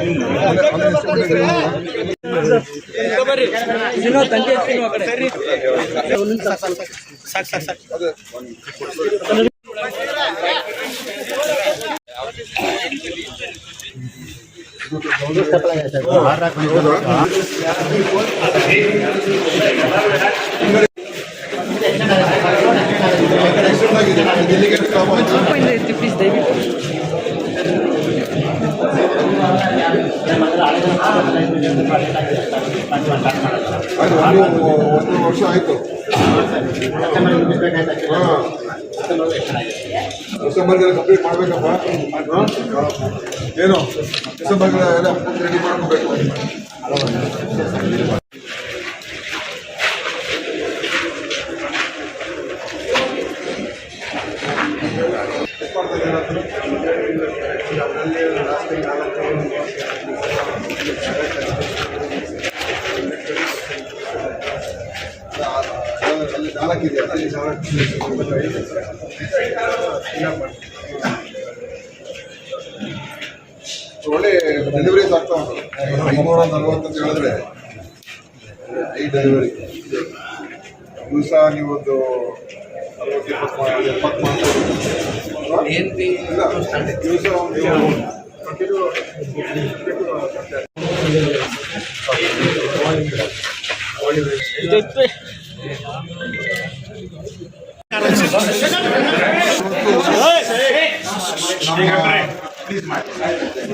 आओ ಅದು ಒಂದು ಒಂದು ವರ್ಷ ಆಯಿತು ಡಿಸೆಂಬರ್ಗೆಲ್ಲ ಕಂಪ್ಲೀಟ್ ಮಾಡಬೇಕಪ್ಪ ಏನು ಡಿಸೆಂಬರ್ಗೆಲ್ಲ ಎಲ್ಲ ರೆಡಿ ಮಾಡ್ಕೋಬೇಕು ಒಳ್ಳೆ ಡೆಲಿವರೀಸ್ ಆಗ್ತಾ ಉಂಟು ಐನೂರ ಅಂತ ಹೇಳಿದ್ರೆ ಈ ಡೆಲಿವರಿ ದಿವಸ ನೀವೊಂದು ಅರವತ್ತು ಇಪ್ಪತ್ತು ಎಪ್ಪತ್ತು ಮಾಡ್ಬೋದು ಇಲ್ಲ ದಿವಸ ಒಂದು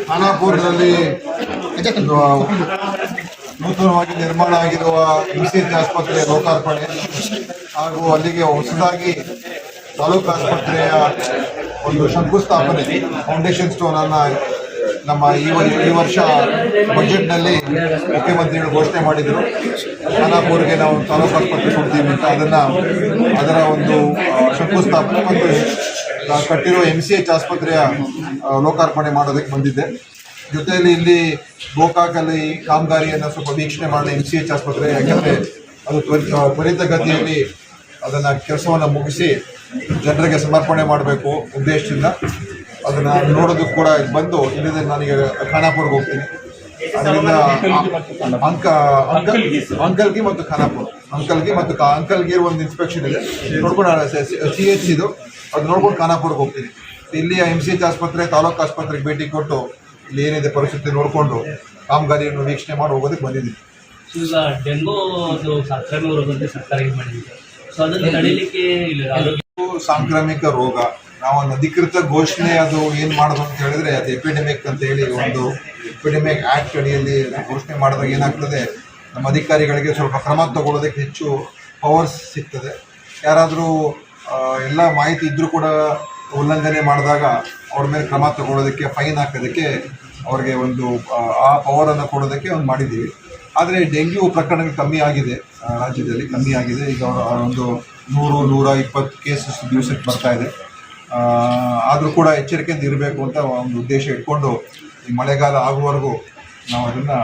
ಖಾನಾಪುರದಲ್ಲಿ ನೂತನವಾಗಿ ನಿರ್ಮಾಣ ಆಗಿರುವ ಇಸಿಎಚ್ ಆಸ್ಪತ್ರೆಯ ಲೋಕಾರ್ಪಣೆ. ಹಾಗೂ ಅಲ್ಲಿಗೆ ಹೊಸದಾಗಿ ತಾಲೂಕು ಆಸ್ಪತ್ರೆಯ ಒಂದು ಶಂಕುಸ್ಥಾಪನೆ ಫೌಂಡೇಶನ್ ಸ್ಟೋನ್ ಅನ್ನ ನಮ್ಮ ಈ ಈ ವರ್ಷ ಬಜೆಟ್ನಲ್ಲಿ ಮುಖ್ಯಮಂತ್ರಿಗಳು ಘೋಷಣೆ ಮಾಡಿದರು. ಖಾನಾಪುರ್ಗೆ ನಾವು ತಾಲೂಕು ಆಸ್ಪತ್ರೆ ಕೊಡ್ತೀವಿ ಅಂತ ಅದನ್ನ ಅದರ ಒಂದು ಶಂಕುಸ್ಥಾಪನೆ ಮತ್ತು ಆ, ಕಟ್ಟಿರುವ ಎಂ ಸಿ ಎಚ್ ಆಸ್ಪತ್ರೆಯ ಲೋಕಾರ್ಪಣೆ ಮಾಡೋದಕ್ಕೆ ಬಂದಿದ್ದೆ. ಜೊತೆಯಲ್ಲಿ ಇಲ್ಲಿ ಗೋಕಾಕಲ್ಲಿ ಕಾಮಗಾರಿಯನ್ನು ಸ್ವಲ್ಪ ವೀಕ್ಷಣೆ ಮಾಡಿದ ಎಂ ಸಿ ಎಚ್ ಆಸ್ಪತ್ರೆ ಯಾಕೆಂದರೆ ಅದು ತ್ವರಿತ ತ್ವರಿತಗತಿಯಲ್ಲಿ ಅದನ್ನು ಕೆಲಸವನ್ನು ಮುಗಿಸಿ ಜನರಿಗೆ ಸಮರ್ಪಣೆ ಮಾಡಬೇಕು ಉದ್ದೇಶದಿಂದ. ಅದನ್ನು ನೋಡೋದಕ್ಕೆ ಕೂಡ ಬಂದು ಇಲ್ಲದೆ ನನಗೆ ಖಾನಾಪುರ್ಗೆ ಹೋಗ್ತೀನಿ. ಅದರಿಂದ ಅಂಕ ಅಂಕಲ್ ಅಂಕಲ್ಗೆ ಮತ್ತು ಖಾನಾಪುರ್. ಅಂಕಲ್ಗೆ ಮತ್ತು ಅಂಕಲ್ಗೆ ಒಂದು ಇನ್ಸ್ಪೆಕ್ಷನ್ ಇದೆ. ನೋಡ್ಕೊಂಡು ಸಿ ಎಚ್ ಇದು. ಅದು ನೋಡ್ಕೊಂಡು ಖಾನಾಪುರ್ಗೆ ಹೋಗ್ತೀನಿ. ಇಲ್ಲಿ ಎಂ ಸಿ ಎಚ್ ಆಸ್ಪತ್ರೆ ತಾಲೂಕು ಆಸ್ಪತ್ರೆಗೆ ಭೇಟಿ ಕೊಟ್ಟು ಇಲ್ಲಿ ಏನಿದೆ ಪರಿಸ್ಥಿತಿ ನೋಡಿಕೊಂಡು ಕಾಮಗಾರಿಯನ್ನು ವೀಕ್ಷಣೆ ಮಾಡಿ ಹೋಗೋದಕ್ಕೆ ಬಂದಿದ್ದೀನಿ. ಈಗ ಸಾಂಕ್ರಾಮಿಕ ಸರ್ಕಾರ ಇದು ಮಾಡಿದೆ. ಸೊ ಅದನ್ನು ತಡೀಲಿಕ್ಕೆ ಇಲ್ಲ ಆರೋಗ್ಯ ಸಾಂಕ್ರಾಮಿಕ ರೋಗ. ನಾವು ಒಂದು ಅಧಿಕೃತ ಘೋಷಣೆ ಅದು ಏನು ಮಾಡೋದು ಅಂತ ಹೇಳಿದ್ರೆ ಅದು ಎಪಿಡೆಮಿಕ್ ಅಂತ ಹೇಳಿ ಒಂದು ಎಪಿಡೆಮಿಕ್ ಆಕ್ಟ್ ಅಡಿಯಲ್ಲಿ ಘೋಷಣೆ ಮಾಡಿದಾಗ ಏನಾಗ್ತದೆ ನಮ್ಮ ಅಧಿಕಾರಿಗಳಿಗೆ ಸ್ವಲ್ಪ ಕ್ರಮ ತಗೊಳ್ಳೋದಕ್ಕೆ ಹೆಚ್ಚು ಪವರ್ಸ್ ಸಿಗ್ತದೆ. ಯಾರಾದರೂ ಎಲ್ಲ ಮಾಹಿತಿ ಇದ್ದರೂ ಕೂಡ ಉಲ್ಲಂಘನೆ ಮಾಡಿದಾಗ ಅವ್ರ ಮೇಲೆ ಕ್ರಮ ತಗೊಳ್ಳೋದಕ್ಕೆ ಫೈನ್ ಹಾಕೋದಕ್ಕೆ ಅವ್ರಿಗೆ ಒಂದು ಆ, ಪವರ್ ಪವರನ್ನು ಕೊಡೋದಕ್ಕೆ ಒಂದು ಮಾಡಿದ್ದೀವಿ. ಆದರೆ ಡೆಂಗ್ಯೂ ಪ್ರಕರಣಗಳು ಕಮ್ಮಿ ಆಗಿದೆ ರಾಜ್ಯದಲ್ಲಿ ಕಮ್ಮಿ ಆಗಿದೆ. ಈಗ ಅವರ ಒಂದು ನೂರು ನೂರ ಇಪ್ಪತ್ತು ಕೇಸಸ್ ದಿವಸಕ್ಕೆ ಬರ್ತಾ ಇದೆ. ಆದರೂ ಕೂಡ ಎಚ್ಚರಿಕೆಯಿಂದ ಇರಬೇಕು ಅಂತ ಒಂದು ಉದ್ದೇಶ ಇಟ್ಕೊಂಡು ಈ ಮಳೆಗಾಲ ಆಗುವವರೆಗೂ ನಾವು ಅದನ್ನು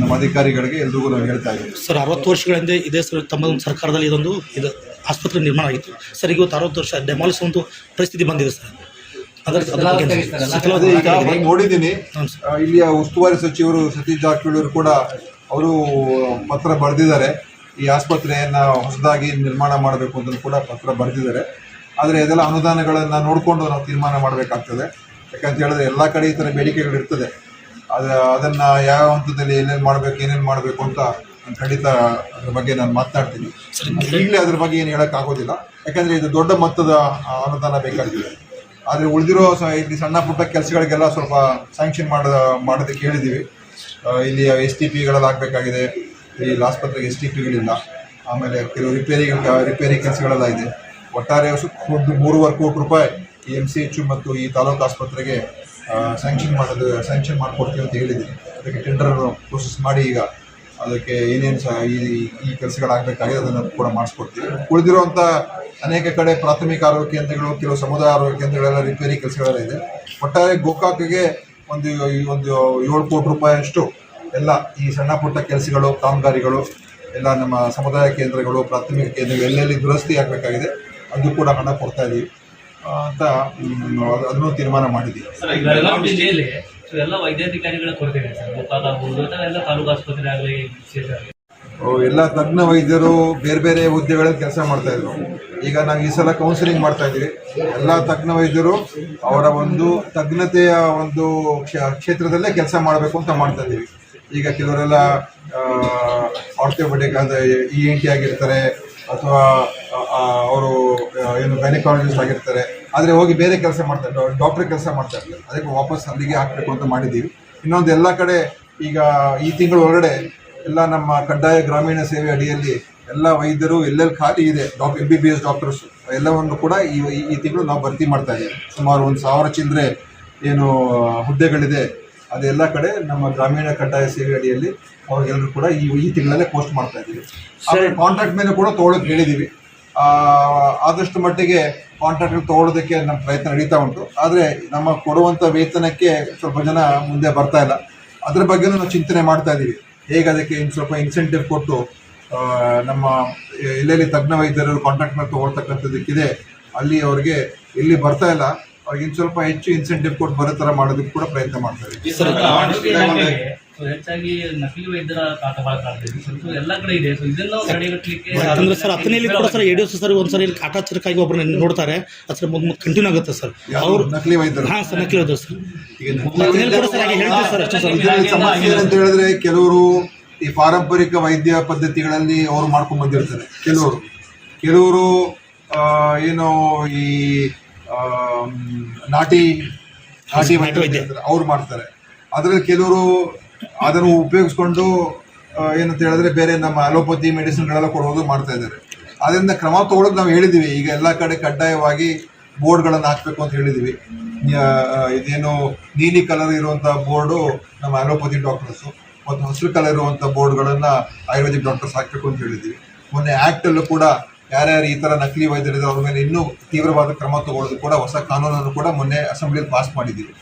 ನಮ್ಮ ಅಧಿಕಾರಿಗಳಿಗೆ ಎಲ್ರಿಗೂ ನಾವು ಹೇಳ್ತಾ ಇದ್ದೀವಿ. ಸರ್ ಅರವತ್ತು ವರ್ಷಗಳ ಹಿಂದೆ ಇದೇ ಸರ್ ತಮ್ಮ ಸರ್ಕಾರದಲ್ಲಿ ಇದೊಂದು ಇದು ಆಸ್ಪತ್ರೆ ನಿರ್ಮಾಣ ಆಗಿತ್ತು. ಸರ್ ಇವತ್ತು ಅರವತ್ತು ವರ್ಷ ಡೆಮಾಲಿಸ್ ಒಂದು ಪರಿಸ್ಥಿತಿ ಬಂದಿದೆ ಸರ್. ಅದರ ಅದ್ರ ಬಗ್ಗೆ ಏನು ಅದೇ ಈಗ ಬಂದು ನೋಡಿದ್ದೀನಿ. ಇಲ್ಲಿಯ ಉಸ್ತುವಾರಿ ಸಚಿವರು ಸತೀಶ್ ಜಾರಕಿಹೊಳಿ ಅವರು ಕೂಡ ಅವರು ಪತ್ರ ಬರೆದಿದ್ದಾರೆ. ಈ ಆಸ್ಪತ್ರೆಯನ್ನು ಹೊಸದಾಗಿ ನಿರ್ಮಾಣ ಮಾಡಬೇಕು ಅಂತ ಕೂಡ ಪತ್ರ ಬರೆದಿದ್ದಾರೆ. ಆದರೆ ಇದೆಲ್ಲ ಅನುದಾನಗಳನ್ನು ನೋಡಿಕೊಂಡು ನಾವು ತೀರ್ಮಾನ ಮಾಡಬೇಕಾಗ್ತದೆ. ಯಾಕಂತ ಹೇಳಿದ್ರೆ ಎಲ್ಲ ಕಡೆ ಈ ಥರ ಬೇಡಿಕೆಗಳು ಇರ್ತದೆ ಅದು ಅದನ್ನು ಯಾವ ಹಂತದಲ್ಲಿ ಏನೇನು ಮಾಡಬೇಕು ಏನೇನು ಮಾಡಬೇಕು ಅಂತ ಖಂಡಿತ ಅದ್ರ ಬಗ್ಗೆ ನಾನು ಮಾತನಾಡ್ತೀನಿ. ಈಗಲೇ ಅದ್ರ ಬಗ್ಗೆ ಏನು ಹೇಳೋಕ್ಕಾಗೋದಿಲ್ಲ ಯಾಕಂದರೆ ಇದು ದೊಡ್ಡ ಮೊತ್ತದ ಅನುದಾನ ಬೇಕಾಗ್ತದೆ. ಆದರೆ ಉಳಿದಿರೋ ಇಲ್ಲಿ ಸಣ್ಣ ಪುಟ್ಟ ಕೆಲಸಗಳಿಗೆಲ್ಲ ಸ್ವಲ್ಪ ಸ್ಯಾಂಕ್ಷನ್ ಮಾಡ ಮಾಡೋದಕ್ಕೆ ಹೇಳಿದ್ದೀವಿ ಇಲ್ಲಿ ಎಸ್ ಟಿ ಪಿಗಳೆಲ್ಲ ಆಗಬೇಕಾಗಿದೆ. ಇಲ್ಲಿ ಆಸ್ಪತ್ರೆಗೆ ಎಸ್ ಟಿ ಪಿಗಳಿಲ್ಲ. ಆಮೇಲೆ ಕೆಲವು ರಿಪೇರಿ ರಿಪೇರಿ ಕೆಲಸಗಳೆಲ್ಲ ಇದೆ ಒಟ್ಟಾರೆ ಒಂದು ಮೂರುವರೆ ಕೋಟಿ ರೂಪಾಯಿ ಈ ಎಂ ಸಿ ಎಚ್ ಮತ್ತು ಈ ತಾಲೂಕು ಆಸ್ಪತ್ರೆಗೆ ಸ್ಯಾಂಕ್ಷನ್ ಮಾಡೋದು ಸ್ಯಾಂಕ್ಷನ್ ಮಾಡಿಕೊಡ್ತೀವಿ ಅಂತ ಹೇಳಿದ್ದೀನಿ ಅದಕ್ಕೆ ಟೆಂಡರ್ ಪ್ರೋಸೆಸ್ ಮಾಡಿ ಈಗ ಅದಕ್ಕೆ ಏನೇನು ಸಹ ಈ ಈ ಕೆಲಸಗಳಾಗಬೇಕಾಗಿದೆ ಅದನ್ನು ಕೂಡ ಮಾಡಿಸ್ಕೊಡ್ತೀವಿ. ಉಳಿದಿರುವಂಥ ಅನೇಕ ಕಡೆ ಪ್ರಾಥಮಿಕ ಆರೋಗ್ಯ ಕೇಂದ್ರಗಳು ಕೆಲವು ಸಮುದಾಯ ಆರೋಗ್ಯ ಕೇಂದ್ರಗಳೆಲ್ಲ ರಿಪೇರಿ ಕೆಲಸಗಳೆಲ್ಲ ಇದೆ. ಒಟ್ಟಾರೆ ಗೋಕಾಕ್ಗೆ ಒಂದು ಒಂದು ಏಳು ಕೋಟಿ ರೂಪಾಯಿಯಷ್ಟು ಎಲ್ಲ ಈ ಸಣ್ಣ ಪುಟ್ಟ ಕೆಲಸಗಳು ಕಾಮಗಾರಿಗಳು ಎಲ್ಲ ನಮ್ಮ ಸಮುದಾಯ ಕೇಂದ್ರಗಳು ಪ್ರಾಥಮಿಕ ಕೇಂದ್ರಗಳು ಎಲ್ಲೆಲ್ಲಿ ದುರಸ್ತಿ ಆಗಬೇಕಾಗಿದೆ ಅದು ಕೂಡ ಹಣ ಕೊಡ್ತಾ ಇದೀವಿ. ಆ, ಅಂತ ಅದನ್ನು ತೀರ್ಮಾನ ಮಾಡಿದ್ದೀವಿ ಎಲ್ಲ ವೈದ್ಯಾಧಿಕಾರಿಗಳ ಕೊರತೆ ಇದೆ ಸರ್ ಗೋಕಾಕ್ ಆಗ್ಬೋದು ಅಥವಾ ಎಲ್ಲ ತಾಲೂಕು ಆಸ್ಪತ್ರೆ ಆಗಲಿ ಆಗಲಿ. ಎಲ್ಲ ತಜ್ಞ ವೈದ್ಯರು ಬೇರೆ ಬೇರೆ ಹುದ್ದೆಗಳಲ್ಲಿ ಕೆಲಸ ಮಾಡ್ತಾ ಇದ್ರು. ಈಗ ನಾವು ಈ ಸಲ ಕೌನ್ಸಿಲಿಂಗ್ ಮಾಡ್ತಾ ಇದ್ದೀವಿ. ಎಲ್ಲ ತಜ್ಞ ವೈದ್ಯರು ಅವರ ಒಂದು ತಜ್ಞತೆಯ ಒಂದು ಕ್ಷೇತ್ರದಲ್ಲೇ ಕೆಲಸ ಮಾಡಬೇಕು ಅಂತ ಮಾಡ್ತಾ ಇದ್ದೀವಿ. ಈಗ ಕೆಲವರೆಲ್ಲ ಆರ್ಥೋಪೆಟಿಕ್ ಅಂದರೆ ಇ ಎನ್ ಟಿ ಆಗಿರ್ತಾರೆ ಅಥವಾ ಅವರು ಗೈನಕಾಲಜಿಸ್ಟ್ ಆಗಿರ್ತಾರೆ. ಆದರೆ ಹೋಗಿ ಬೇರೆ ಕೆಲಸ ಮಾಡ್ತಾರೆ ಡಾಕ್ಟ್ರ್ ಕೆಲಸ ಮಾಡ್ತಾ ಇರ್ತಾರೆ ಅದಕ್ಕೆ ವಾಪಸ್ ಅಲ್ಲಿಗೆ ಹಾಕಬೇಕು ಅಂತ ಮಾಡಿದ್ದೀವಿ. ಇನ್ನೊಂದು ಎಲ್ಲ ಕಡೆ ಈಗ ಈ ತಿಂಗಳ ಒಳಗಡೆ ಎಲ್ಲ ನಮ್ಮ ಕಡ್ಡಾಯ ಗ್ರಾಮೀಣ ಸೇವೆ ಅಡಿಯಲ್ಲಿ ಎಲ್ಲ ವೈದ್ಯರು ಎಲ್ಲೆಲ್ಲಿ ಖಾಲಿ ಇದೆ doctor M B B S doctors ಎಲ್ಲವನ್ನು ಕೂಡ ಈ ಈ- ತಿಂಗಳು ನಾವು ಭರ್ತಿ ಮಾಡ್ತಾ ಇದ್ದೀವಿ. ಸುಮಾರು ಒಂದು ಸಾವಿರ ಚಿಲ್ಲರೆ ಏನು ಹುದ್ದೆಗಳಿದೆ. ಅದೆಲ್ಲ ಕಡೆ ನಮ್ಮ ಗ್ರಾಮೀಣ ಕಡ್ಡಾಯ ಸೇವೆ ಅಡಿಯಲ್ಲಿ ಅವ್ರಿಗೆಲ್ಲರೂ ಕೂಡ ಈ ಈ ತಿಂಗಳಲ್ಲೇ ಪೋಸ್ಟ್ ಮಾಡ್ತಾ ಇದ್ದೀವಿ. ಕಾಂಟ್ರಾಕ್ಟ್ ಮೇಲೆ ಕೂಡ ತೊಗೊಳಕ್ಕೆ ಹೇಳಿದ್ದೀವಿ. ಆದಷ್ಟು ಮಟ್ಟಿಗೆ ಕಾಂಟ್ರಾಕ್ಟ್ ತಗೊಳ್ಳೋದಕ್ಕೆ ನಮ್ಮ ಪ್ರಯತ್ನ ನಡೀತಾ ಉಂಟು. ಆದರೆ ನಮ್ಮ ಕೊಡುವಂಥ ವೇತನಕ್ಕೆ ಸ್ವಲ್ಪ ಜನ ಮುಂದೆ ಬರ್ತಾ ಇಲ್ಲ. ಅದ್ರ ಬಗ್ಗೆನೂ ನಾವು ಚಿಂತನೆ ಮಾಡ್ತಾ ಇದ್ದೀವಿ ಹೇಗೆ ಅದಕ್ಕೆ ಇನ್ನು ಸ್ವಲ್ಪ ಇನ್ಸೆಂಟಿವ್ ಕೊಟ್ಟು ನಮ್ಮ ಎಲ್ಲೆಲ್ಲಿ ತಜ್ಞ ವೈದ್ಯರು ಕಾಂಟ್ರಾಕ್ಟ್ ಮೇಲೆ ತೊಗೊಳ್ತಕ್ಕಂಥದ್ದಕ್ಕಿದೆ, ಅಲ್ಲಿ ಅವ್ರಿಗೆ ಎಲ್ಲಿ ಬರ್ತಾ ಇಲ್ಲ ಅವ್ರಿಗೆ ಇನ್ನು ಸ್ವಲ್ಪ ಹೆಚ್ಚು ಇನ್ಸೆಂಟಿವ್ ಕೊಟ್ಟು ಬರೋ ಥರ ಮಾಡೋದಕ್ಕೆ ಕೂಡ ಪ್ರಯತ್ನ ಮಾಡ್ತಾರೆ. ಹೆಚ್ಚಾಗಿ ನಕಲಿ ವೈದ್ಯರ ಕಾಟ ಬಹಳ ಕಾಡ್ತಿದೆ ಸೊ ಎಲ್ಲ ಕಡೆ ಇದೆ. ಸೊ ಇದನ್ನು ತಡೆಗಟ್ಟಲಿಕ್ಕೆ ಯಾಕಂದ್ರೆ ಸರ್ ಹತ್ತನೇಲಿ ಕೂಡ ಸರ್ ಸರ್ ಒಂದ್ಸರಿ ಇಲ್ಲಿ ಕಾಟಾಚಾರಕ್ಕಾಗಿ ಒಬ್ಬರನ್ನ ನೋಡ್ತಾರೆ. ಮುಂದೆ ಕಂಟಿನ್ಯೂ ಆಗುತ್ತೆ ಸರ್ ಅವ್ರು ನಕಲಿ ವೈದ್ಯರು. ಹಾಂ ಸರ್ ನಕಲಿ ಸರ್ ಈಗ ಹತ್ತನೇಲಿ ಕೂಡ ಸರ್ ಹಾಗೆ ಹೇಳ್ತೀವಿ ಸರ್ ಅಷ್ಟೇ ಸರ್ ಇದರಲ್ಲಿ ಸಮಸ್ಯೆ ಏನಂತ ಹೇಳಿದ್ರೆ ಕೆಲವರು ಈ ಪಾರಂಪರಿಕ ವೈದ್ಯ ಪದ್ಧತಿಗಳಲ್ಲಿ ಅವರು ಮಾಡ್ಕೊಂಡ್ ಬಂದಿರ್ತಾರೆ. ಕೆಲವರು. ಕೆಲವರು ಏನು ಈ ನಾಟಿ ನಾಟಿ ವೈದ್ಯ ವೈದ್ಯ. ಅವ್ರು ಮಾಡ್ತಾರೆ. ಅದರಲ್ಲಿ ಕೆಲವರು ಅದನ್ನು ಉಪಯೋಗಿಸ್ಕೊಂಡು ಏನಂತ ಹೇಳಿದ್ರೆ ಬೇರೆ ನಮ್ಮ ಅಲೋಪತಿ ಮೆಡಿಸಿನ್ಗಳೆಲ್ಲ ಕೊಡೋದು ಮಾಡ್ತಾ ಇದ್ದಾರೆ. ಅದರಿಂದ ಕ್ರಮ ತಗೊಳ್ಳೋದು ನಾವು ಹೇಳಿದ್ದೀವಿ. ಈಗ ಎಲ್ಲ ಕಡೆ ಕಡ್ಡಾಯವಾಗಿ ಬೋರ್ಡ್ಗಳನ್ನು ಹಾಕಬೇಕು ಅಂತ ಹೇಳಿದ್ದೀವಿ. ಇದೇನು ನೀಲಿ ಕಲರ್ ಇರುವಂಥ ಬೋರ್ಡು ನಮ್ಮ ಅಲೋಪತಿ ಡಾಕ್ಟರ್ಸು ಮತ್ತು ಹಸಿರು ಕಲರ್ ಇರುವಂಥ ಬೋರ್ಡ್ಗಳನ್ನು ಆಯುರ್ವೇದಿಕ್ ಡಾಕ್ಟರ್ಸ್ ಹಾಕಬೇಕು ಅಂತ ಹೇಳಿದ್ದೀವಿ. ಮೊನ್ನೆ ಆ್ಯಕ್ಟಲ್ಲೂ ಕೂಡ ಯಾರ್ಯಾರು ಈ ಥರ ನಕಲಿ ವೈದ್ಯರಿದ್ದಾರೆ, ಅವ್ರ ಮೇಲೆ ಇನ್ನೂ ತೀವ್ರವಾದ ಕ್ರಮ ತಗೊಳ್ಳೋದು ಕೂಡ ಹೊಸ ಕಾನೂನನ್ನು ಕೂಡ ಮೊನ್ನೆ ಅಸೆಂಬ್ಲಿಯಲ್ಲಿ ಪಾಸ್ ಮಾಡಿದ್ದೀವಿ.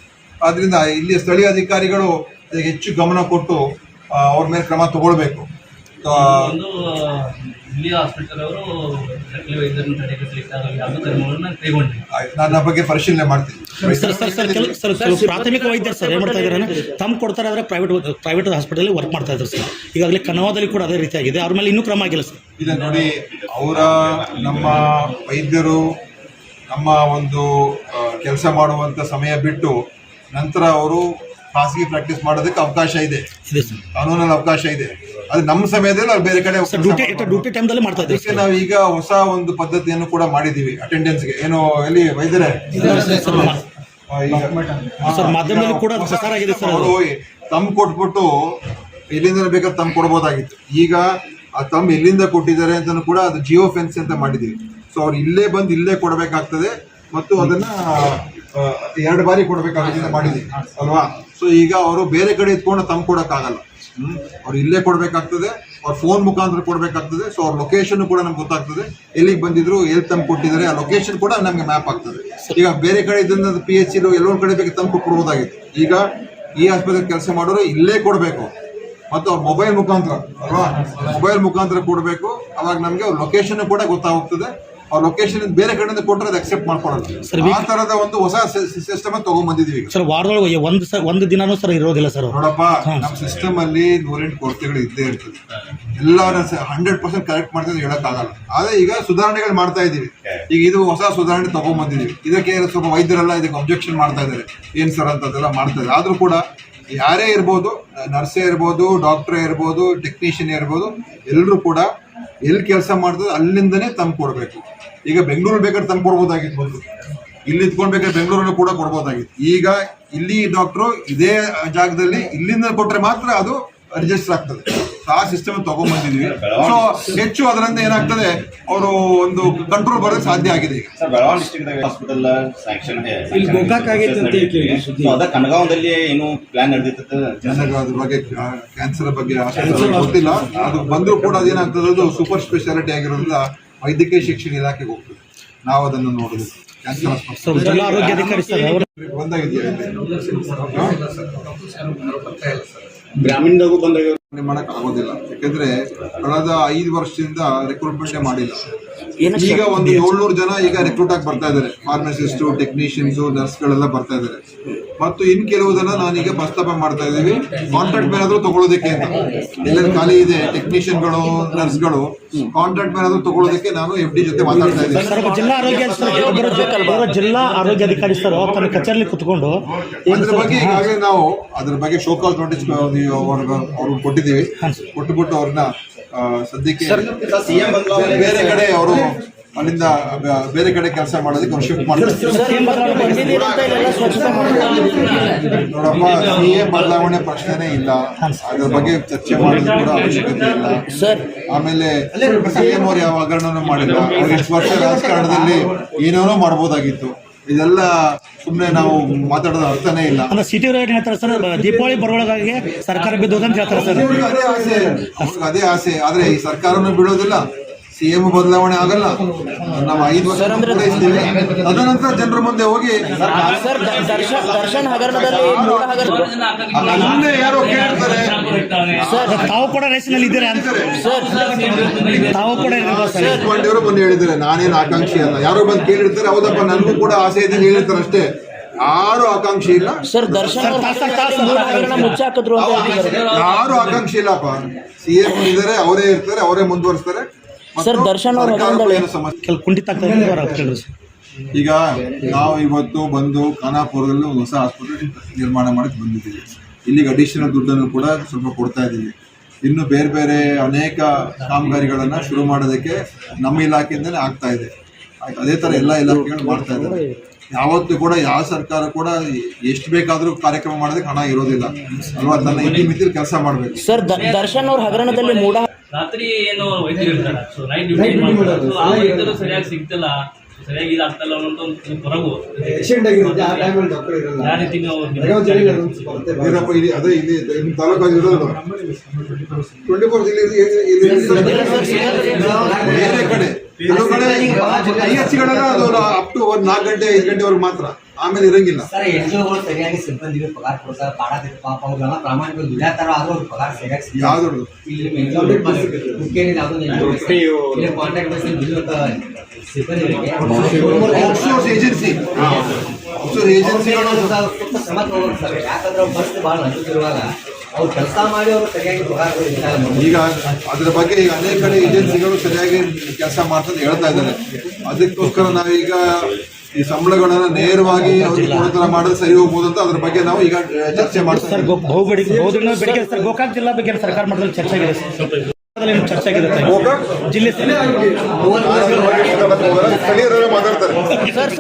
ಆದ್ದರಿಂದ ಇಲ್ಲಿ ಸ್ಥಳೀಯ ಅಧಿಕಾರಿಗಳು ಹೆಚ್ಚು ಗಮನ ಕೊಟ್ಟು ಅವ್ರ ಮೇಲೆ ಕ್ರಮ ತಗೊಳ್ಬೇಕು. ಇಲ್ಲಿ ಹಾಸ್ಪಿಟಲ್ ಅವರು ವೈದ್ಯರನ್ನು ತಡೆಗಟ್ಟಲಿಕ್ಕೆ ಆಗಲಿ ಯಾವುದೋ ಕ್ರಮಗಳನ್ನು ಕೈಗೊಂಡಿಲ್ಲ. ಆಯ್ತು, ನಾನು ಆ ಬಗ್ಗೆ ಪರಿಶೀಲನೆ ಮಾಡ್ತೀನಿ. ಸರ್ ಸರ್ ಸರ್ ಕೆಲವು ಸರ್ ಕೆಲವು ಪ್ರಾಥಮಿಕ ವೈದ್ಯರು ಸರ್ ಏನು ಮಾಡ್ತಾ ಇದ್ದಾರೆ ತಮ್ಮ ಕೊಡ್ತಾರೆ ಆದರೆ ಪ್ರೈವೇಟ್ ಪ್ರೈವೇಟ್ ಹಾಸ್ಪಿಟಲ್ ವರ್ಕ್ ಮಾಡ್ತಾ ಇದ್ದಾರೆ ಸರ್. ಈಗಾಗಲೇ ಕನವಾದಲ್ಲಿ ಕೂಡ ಅದೇ ರೀತಿಯಾಗಿದೆ. ಆಗಿದೆ ಅವ್ರ ಮೇಲೆ ಇನ್ನೂ ಕ್ರಮ ಆಗಿಲ್ಲ ಸರ್. ಇಲ್ಲ ನೋಡಿ ಅವರ ನಮ್ಮ ವೈದ್ಯರು ನಮ್ಮ ಒಂದು ಕೆಲಸ ಮಾಡುವಂಥ ಸಮಯ ಬಿಟ್ಟು ನಂತರ ಅವರು ಖಾಸಗಿ ಪ್ರಾಕ್ಟೀಸ್ ಮಾಡೋದಕ್ಕೆ ಅವಕಾಶ ಇದೆ. ಕಾನೂನಲ್ಲಿ ಅವಕಾಶ ಇದೆ. ಅದು ನಮ್ಮ ಸಮಯದಲ್ಲಿ ಅವ್ರು ಬೇರೆ ಕಡೆ ಡ್ಯೂಟಿ ಟೈಮ್ದಲ್ಲಿ ಮಾಡ್ತಾ ನಾವು ಈಗ ಹೊಸ ಒಂದು ಪದ್ಧತಿಯನ್ನು ಕೂಡ ಮಾಡಿದ್ದೀವಿ ಅಟೆಂಡೆನ್ಸ್ಗೆ ಏನು ಎಲ್ಲಿ ವೈದ್ಯರೇ. ಅವರು ತಮ್ ಕೊಟ್ಬಿಟ್ಟು ಎಲ್ಲಿಂದ ಬೇಕಾದ್ರೆ ತಮ್ ಕೊಡ್ಬೋದಾಗಿತ್ತು. ಈಗ ಆ ತಮ್ ಎಲ್ಲಿಂದ ಕೊಟ್ಟಿದ್ದಾರೆ ಅಂತ ಕೂಡ ಅದು ಜಿಯೋ ಫೆನ್ಸ್ ಅಂತ ಮಾಡಿದ್ದೀವಿ. ಸೊ ಅವ್ರು ಇಲ್ಲೇ ಬಂದು ಇಲ್ಲೇ ಕೊಡಬೇಕಾಗ್ತದೆ ಮತ್ತು ಅದನ್ನ ಎರಡು ಬಾರಿ ಕೊಡಬೇಕಾಗುತ್ತೆ ಮಾಡಿದೀವಿ ಮಾಡಿದ್ದೀವಿ. ಅಲ್ವಾ? ಸೊ ಈಗ ಅವರು ಬೇರೆ ಕಡೆ ಇದ್ಕೊಂಡು ತಮ್ ಕೊಡೋಕ್ಕಾಗಲ್ಲ. ಹ್ಮ್? ಅವ್ರು ಇಲ್ಲೇ ಕೊಡಬೇಕಾಗ್ತದೆ, ಅವ್ರ ಫೋನ್ ಮುಖಾಂತರ ಕೊಡಬೇಕಾಗ್ತದೆ ಸೊ ಅವ್ರ ಲೊಕೇಶನ್ ಕೂಡ ನಮ್ಗೆ ಗೊತ್ತಾಗ್ತದೆ. ಎಲ್ಲಿಗೆ ಬಂದಿದ್ರು, ಎಲ್ಲಿ ತಂದು ಕೊಟ್ಟಿದ್ದಾರೆ, ಆ ಲೊಕೇಶನ್ ಕೂಡ ನಮಗೆ ಮ್ಯಾಪ್ ಆಗ್ತದೆ. ಈಗ ಬೇರೆ ಕಡೆ ಇದನ್ನ ಪಿ ಎಚ್ ಸಿ ಎಲ್ಲೊಂದು ಕಡೆ ಬೇಕು ತಂಪು ಕೊಡ್ಬೋದಾಗಿತ್ತು ಈಗ ಈ ಆಸ್ಪತ್ರೆ ಕೆಲಸ ಮಾಡೋರು ಇಲ್ಲೇ ಕೊಡಬೇಕು. ಮತ್ತು ಅವ್ರ ಮೊಬೈಲ್ ಮುಖಾಂತರ, ಅಲ್ವಾ? ಮೊಬೈಲ್ ಮುಖಾಂತರ ಕೊಡಬೇಕು. ಅವಾಗ ನಮಗೆ ಅವ್ರ ಲೊಕೇಶನ್ ಕೂಡ ಗೊತ್ತಾಗ್ತದೆ. ಅವ್ರ ಲೊಕೇಶನ್ ಬೇರೆ ಕಡೆಯಿಂದ ಕೊಟ್ಟರೆ ಅದು ಅಕ್ಸೆಪ್ಟ್ ಸರ್, ಮಾಡ್ಕೊಳ್ಳೋದು ಆ ತರದ ಒಂದು ಹೊಸ ಸಿಸ್ಟಮ್ ತಗೊಂಡ್ಬಂದಿದೀವಿ ಸರ್ ವಾರದೊಳಗೆ ಒಂದು ಒಂದು ದಿನಾನೂ ಸರ್ ಇರೋದಿಲ್ಲ ಸರ್ ನೋಡಪ್ಪ ನಮ್ಮ ಸಿಸ್ಟಮ್ ಅಲ್ಲಿ ನೂರೆಂಟು ಕೊರತೆಗಳು ಇದ್ದೇ ಇರ್ತದೆ. ಎಲ್ಲ ಹಂಡ್ರೆಡ್ ಪರ್ಸೆಂಟ್ ಕರೆಕ್ಟ್ ಮಾಡ್ತಾರೆ ಹೇಳಕ್ಕಾಗಲ್ಲ. ಆದ್ರೆ ಈಗ ಸುಧಾರಣೆಗಳು ಮಾಡ್ತಾ ಇದೀವಿ ಈಗ ಇದು ಹೊಸ ಸುಧಾರಣೆ ತಗೊಂಡ್ಬಂದಿದೀವಿ ಇದಕ್ಕೆ ಸ್ವಲ್ಪ ವೈದ್ಯರೆಲ್ಲ ಇದಕ್ಕೆ ಅಬ್ಜೆಕ್ಷನ್ ಮಾಡ್ತಾ ಇದ್ದಾರೆ. ಏನ್ ಸರ್ ಅಂತದೆಲ್ಲ ಮಾಡ್ತಾ ಇದ್ದಾರೆ. ಆದ್ರೂ ಕೂಡ ಯಾರೇ ಇರ್ಬೋದು ನರ್ಸೇ ಇರ್ಬೋದು ಡಾಕ್ಟ್ರೇ ಇರ್ಬೋದು ಟೆಕ್ನಿಷಿಯನ್ ಇರ್ಬೋದು ಎಲ್ಲರೂ ಕೂಡ ಎಲ್ಲಿ ಕೆಲಸ ಮಾಡ್ತದೆ ಅಲ್ಲಿಂದನೇ ತಂದು ಕೊಡಬೇಕು. ಈಗ ಬೆಂಗಳೂರು ಬೇಕಾದ್ರೆ ತಂದು ಕೊಡ್ಬೋದಾಗಿತ್ತು ಬಂದು. ಇಲ್ಲಿ ಇದ್ಕೊಳ್ಬೇಕಾದ್ರೆ ಬೆಂಗಳೂರನ್ನು ಕೂಡ ಕೊಡ್ಬೋದಾಗಿತ್ತು. ಈಗ ಇಲ್ಲಿ ಡಾಕ್ಟ್ರು ಇದೇ ಜಾಗದಲ್ಲಿ ಇಲ್ಲಿಂದ ಕೊಟ್ಟರೆ ಮಾತ್ರ ಅದು ರಿಜಿಸ್ಟರ್ ಆಗ್ತದೆ. ಆ ಸಿಸ್ಟಮ್ ತಗೊಂಡ್ಬಂದಿದ್ವಿ. ಸೊ ಹೆಚ್ಚು ಅದರಿಂದ ಏನಾಗ್ತದೆ ಅವರು ಒಂದು ಕಂಟ್ರೋಲ್ ಬರೋದಕ್ಕೆ ಸಾಧ್ಯ ಆಗಿದೆ ಈಗ. Sir Belagavi district hospital sanction ಕನಗಾಂವದಲ್ಲಿ ಏನು ಪ್ಲಾನ್ ನಡೆದಿತ್ತು ನನಗೆ ಅದ್ರ ಬಗ್ಗೆ ಕ್ಯಾನ್ಸರ್ ಬಗ್ಗೆ ಗೊತ್ತಿಲ್ಲ. ಅದು ಬಂದರೂ ಕೂಡ ಅದೇನಾಗ್ತದೆ ಅದು ಸೂಪರ್ ಸ್ಪೆಷಾಲಿಟಿ ಆಗಿರೋದ್ರಿಂದ ವೈದ್ಯಕೀಯ ಶಿಕ್ಷಣ ಇಲಾಖೆಗೆ ಹೋಗ್ತದೆ. ನಾವು ಅದನ್ನು ನೋಡೋದು. ಕ್ಯಾನ್ಸರ್ ಬಂದಾಗಿದೆಯಾ ಗ್ರಾಮೀಣದಾಗೂ ಬಂದಾಗ ಮಾಡಕ್ ಆಗೋದಿಲ್ಲ. ಯಾಕಂದ್ರೆ ಕಳೆದ ಐದು ವರ್ಷದಿಂದ ರಿಕ್ರೂಟ್ಮೆಂಟ್ ಮಾಡಿಲ್ಲ. ಈಗ ಒಂದು ಏಳ್ನೂರು ಜನ ಈಗ ರಿಕ್ರೂಟ್ ಆಗಿ ಬರ್ತಾ ಇದ್ದಾರೆ. ಫಾರ್ಮಸಿಸ್ಟ್ ಟೆಕ್ನಿಷಿಯನ್ಸ್ ನರ್ಸ್ ಗಳೆಲ್ಲ ಬರ್ತಾ ಇದ್ದಾರೆ. ಮತ್ತು ಇನ್ ಕೆಲವುದನ್ನ ನಾನೀಗ ಪ್ರಸ್ತಾಪ ಮಾಡ್ತಾ ಇದ್ದೀವಿ. ಕಾಂಟ್ರಾಕ್ಟ್ ಮೇಲಾದ್ರೂ ತಗೊಳ್ಳೋದಕ್ಕೆ ಅಂತ. ಎಲ್ಲರೂ ಖಾಲಿ ಇದೆ? ಟೆಕ್ನಿಷಿಯನ್ಗಳು ನರ್ಸ್ಗಳು ಕಾಂಟ್ರಾಕ್ಟ್ ಮೇಲಾದ್ರೂ ತಗೊಳ್ಳೋದಕ್ಕೆ ನಾನು ಎಫ್ ಡಿ ಜೊತೆ ಮಾತಾಡ್ತಾ ಇದ್ದೀನಿ. ಜಿಲ್ಲಾ ಆರೋಗ್ಯ ಜಿಲ್ಲಾ ಆರೋಗ್ಯಾಧಿಕಾರಿ ಸರ್ ತನ್ನ ಕಚೇರಿಯಲ್ಲಿ ಕುತ್ಕೊಂಡು ಅದ್ರ ಬಗ್ಗೆ ಈಗಾಗಲೇ ನಾವು ಅದ್ರ ಬಗ್ಗೆ ಶೋಕಾಸ್ ನೋಟಿಸ್ ಅವ್ರಿಗೆ ಕೊಟ್ಟಿದ್ದೀವಿ. ಕೊಟ್ಟುಬಿಟ್ಟು ಅವ್ರನ್ನ ಸದ್ಯಕ್ಕೆ ಸಿಎಂ ಬದಲಾವಣೆ ಬೇರೆ ಕಡೆ ಅವರು ಅಲ್ಲಿಂದ ಬೇರೆ ಕಡೆ ಕೆಲಸ ಮಾಡೋದಕ್ಕೆ ಅವ್ರು ಶಿಫ್ಟ್ ಮಾಡ್ತಾರೆ ನೋಡಮ್ಮ ಸಿ ಎ ಬದಲಾವಣೆ ಪ್ರಶ್ನೆನೇ ಇಲ್ಲ ಅದ್ರ ಬಗ್ಗೆ ಚರ್ಚೆ ಮಾಡೋದು ಕೂಡ ಅವಶ್ಯಕತೆ ಇಲ್ಲ ಸರ್ ಆಮೇಲೆ ಸಿ ಎಂ ಅವ್ರು ಯಾವ ಹಗರಣನೂ ಮಾಡಿಲ್ಲ ಅವ್ರು ಇಷ್ಟು ವರ್ಷ ರಾಜಕಾರಣದಲ್ಲಿ ಏನೇನೋ ಮಾಡ್ಬೋದಾಗಿತ್ತು ಇದೆಲ್ಲ ಸುಮ್ಮನೆ ನಾವು ಮಾತಾಡೋದ ಅರ್ಥನೇ ಇಲ್ಲ. ಅಂದ್ರೆ ಸಿಟಿ ರೈಟ್ ಹೇಳ್ತಾರೆ ಸರ್ ದೀಪಾವಳಿ ಬರೋಳಗಾಗಿ ಸರ್ಕಾರ ಬಿದ್ದೋದಂತ ಅಂತ ಹೇಳ್ತಾರೆ ಸರ್ ಅದೇ ಆಸೆ. ಅದೇ ಆಸೆ. ಆದ್ರೆ ಈ ಸರ್ಕಾರನೂ ಬಿಡೋದಿಲ್ಲ. ಸಿಎಂ ಬದಲಾವಣೆ ಆಗಲ್ಲ. ನಾವು ಐದು ವರ್ಷ ಪೂರೈಸ್ತೀವಿ ತದನಂತರ ಜನರ ಮುಂದೆ ಹೋಗಿ ದರ್ಶನ್ ಹಗರಣದಲ್ಲಿ ಮುಂದೆ ಯಾರೋ ಕೇಳ್ತಾರೆ. ಸರ್ ತಾವು ಕೂಡ ರೇಸಿನಲ್ಲಿ ಇದ್ದೀರಾ ಅಂತ? ಸರ್ ತಾವು ಕೂಡ ಇದ್ದೀರಾ ಸರ್? ದೇಶಪಾಂಡೆಯವರು ಬಂದು ಹೇಳಿದ್ದಾರೆ ನಾನೇನು ಆಕಾಂಕ್ಷಿ ಅಲ್ಲ. ಯಾರೋ ಬಂದು ಕೇಳಿರ್ತಾರೆ ಹೌದಪ್ಪ ನನಗೂ ಕೂಡ ಆಸೆ ಇದೆ ಹೇಳಿರ್ತಾರೆ ಅಷ್ಟೇ. ಯಾರು ಆಕಾಂಕ್ಷಿ ಇಲ್ಲ. ಸರ್ ದರ್ಶನ್ ಯಾರು ಆಕಾಂಕ್ಷಿ ಇಲ್ಲಪ್ಪ. ಸಿ ಎಂ ಇದ್ದಾರೆ ಅವರೇ ಇರ್ತಾರೆ ಅವರೇ ಮುಂದುವರಿಸ್ತಾರೆ. ಸರ್, ದರ್ಶನ್ ಅವ್ರ ಕುಂಠಿತ ಈಗ ನಾವು ಇವತ್ತು ಬಂದು ಖಾನಾಪುರದಲ್ಲಿ ಒಂದು ಹೊಸ ಆಸ್ಪತ್ರೆ ನಿರ್ಮಾಣ ಮಾಡಕ್ಕೆ ಬಂದಿದ್ದೀವಿ. ಇಲ್ಲಿಗೆ ಅಡಿಷನಲ್ ದುಡ್ಡನ್ನು ಕೂಡ ಸ್ವಲ್ಪ ಕೊಡ್ತಾ ಇದ್ದೀವಿ. ಇನ್ನು ಬೇರೆ ಬೇರೆ ಅನೇಕ ಕಾಮಗಾರಿಗಳನ್ನು ಶುರು ಮಾಡೋದಕ್ಕೆ ನಮ್ಮ ಇಲಾಖೆಯಿಂದಲೇ ಆಗ್ತಾ ಇದೆ. ಅದೇ ಥರ ಎಲ್ಲ ಇಲಾಖೆಗಳು ಮಾಡ್ತಾ ಇದ್ದಾರೆ. ಯಾವತ್ತೂ ಕೂಡ ಯಾವ ಸರ್ಕಾರ ಕೂಡ ಎಷ್ಟು ಬೇಕಾದರೂ ಕಾರ್ಯಕ್ರಮ ಮಾಡೋದಕ್ಕೆ ಹಣ ಇರೋದಿಲ್ಲ. ಅಲ್ವಾ? ತನ್ನ ಇತಿಮಿತಿಲಿ ಕೆಲಸ ಮಾಡಬೇಕು. ಸರ್ ದರ್ಶನ್ ಅವ್ರ ಹಗರಣದಲ್ಲಿ ಮೂಡ ರಾತ್ರಿ ಏನು ವೈದ್ಯರು ಇರ್ತಾರೆ ಸೊ ನೈಟ್ ಡ್ಯೂಟಿ ಮಾಡ್ತಾರೆ ಆ ವೈದ್ಯರು ಸರಿಯಾಗಿ ಸಿಗ್ತಿಲ್ಲ ಸರಿಯಾಗಿ ಇದಾಗ್ತಲ್ಲ ಅನ್ನೋದು ಒಂದು ಕೊರಗು ಯಾವ ರೀತಿ ನಾವು ಬೆಳಗಾವಿ ಜಿಲ್ಲೆಗೆ ಅದೊಂದು ಏನಪ್ಪ ಇಲ್ಲಿ ಅದೇ ಇಲ್ಲಿ ನಿಮ್ಮ ತಾಲೂಕಾಗಿ ಇರೋದು ಟ್ವೆಂಟಿ ಫೋರ್ ಇಲ್ಲಿ ಇಲ್ಲಿ- ಇಲ್ಲಿ ಕಡೆ ಕೆಲವು ಕಡೆ ಐ ಎಚ್ ಗಳೆಲ್ಲ ಅದು ಅಪ್ ಟು ಒಂದು ನಾಲ್ಕು ಗಂಟೆ ಐದು ಗಂಟೆವರೆಗೆ ಮಾತ್ರ ಆಮೇಲೆ ಇರಂಗಿಲ್ಲ. ಸರ್ ಎನ್ಜಿಒಗಳು ಸರಿಯಾಗಿ ಸಿಬ್ಬಂದಿಗೆ ಪಗಾರ ಕೊಡ್ತಾರೆ ಕಾಡಾತಿತ್ತು ಪಾಪ ಅವ್ರೆಲ್ಲ ಪ್ರಾಮಾಣಿಕ ದುಡಿಯಾತಾರ ಆದ್ರೂ ಅವ್ರು ಪಗಾರ ಸರಿಯಾಗಿ. ಯಾವ್ದು ಇಲ್ಲಿ ಯಾವ್ದು ಇಲ್ಲಿ ಕಾಂಟ್ಯಾಕ್ಟ್ ಬೇಸ್ ಸಿಬ್ಬಂದಿಗಳಿಗೆ ಔಟ್ಸೋರ್ಸ್ ಏಜೆನ್ಸಿ ಔಟ್ಸೋರ್ಸ್ ಏಜೆನ್ಸಿಗಳು ಸ್ವಲ್ಪ ಶ್ರಮ ತಗೋಬೇಕು ಸರ್. ಯಾಕಂದ್ರೆ ಅವ್ರು ಬಸ್ ಭಾಳ ಅವ್ರು ಕೆಲಸ ಮಾಡಿ ಅವ್ರು ಸರಿಯಾಗಿ ಪಗಾರ ಈಗ ಅದ್ರ ಬಗ್ಗೆ ಈಗ ಅನೇಕ ಕಡೆ ಏಜೆನ್ಸಿಗಳು ಸರಿಯಾಗಿ ಕೆಲಸ ಮಾಡ್ತಾ ಹೇಳ್ತಾ ಇದ್ದಾರೆ. ಅದಕ್ಕೋಸ್ಕರ ನಾವೀಗ ಈ ಸಂಬಳಗಳನ್ನ ನೇರವಾಗಿ ಅವ್ರಿಗೆ ಕೊಡೋ ಥರ ಮಾಡಿದ್ರೆ ಸರಿ ಹೋಗ್ಬೋದು ಅಂತ ಅದ್ರ ಬಗ್ಗೆ ನಾವು ಈಗ ಚರ್ಚೆ ಮಾಡ್ತೀವಿ ಸರ್ ಗೋ ಬಹುದಿನ ಸರ್ ಗೋಕಾಕ್ ಜಿಲ್ಲಾ ಬಗ್ಗೆ ಸರ್ಕಾರ ಮಟ್ಟದಲ್ಲಿ ಚರ್ಚೆ ಆಗಿದೆ ಚರ್ಚೆ ಆಗಿದೆ ಜಿಲ್ಲೆ ಮಾತಾಡ್ತಾರೆ ಸರ್.